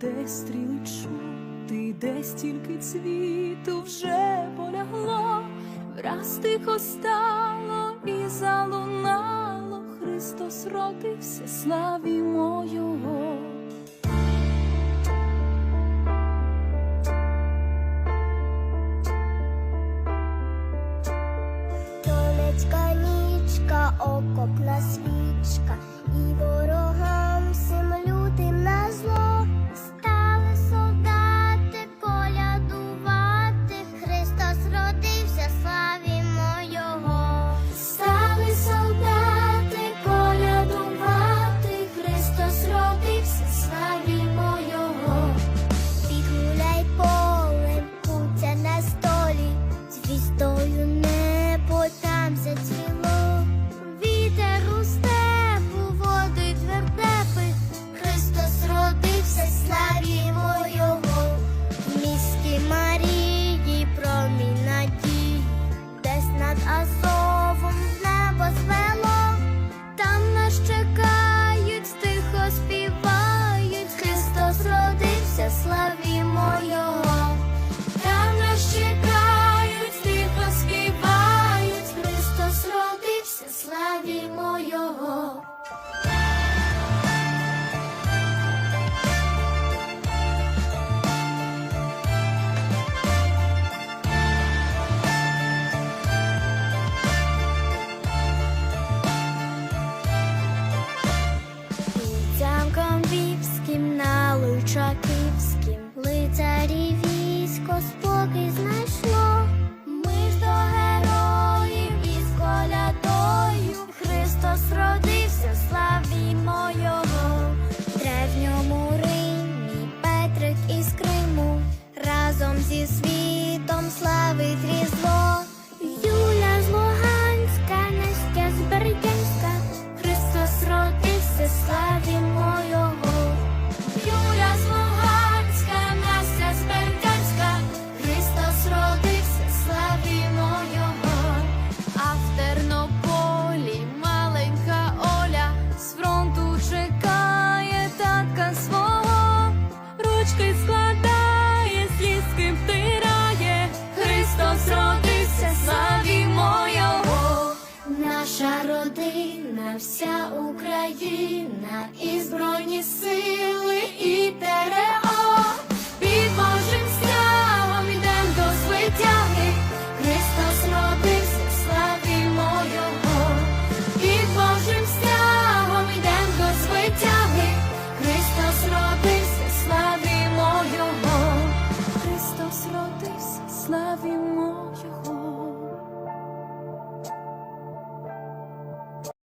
де стрільчу, ти де стільки цвіту вже полягло, враз тихо стало і залунало, Христос родився, славі Його. Тонечка нічка, окопна свічка і ворога. kiss me вся Україна, і збройні сили, і ТРО. Під Божим стягом ідем до звитяги, Христос родився, славімо Його, під Божим стягом ідем до звитяги, Христос родився, славімо Його, Христос родився, славімо Його.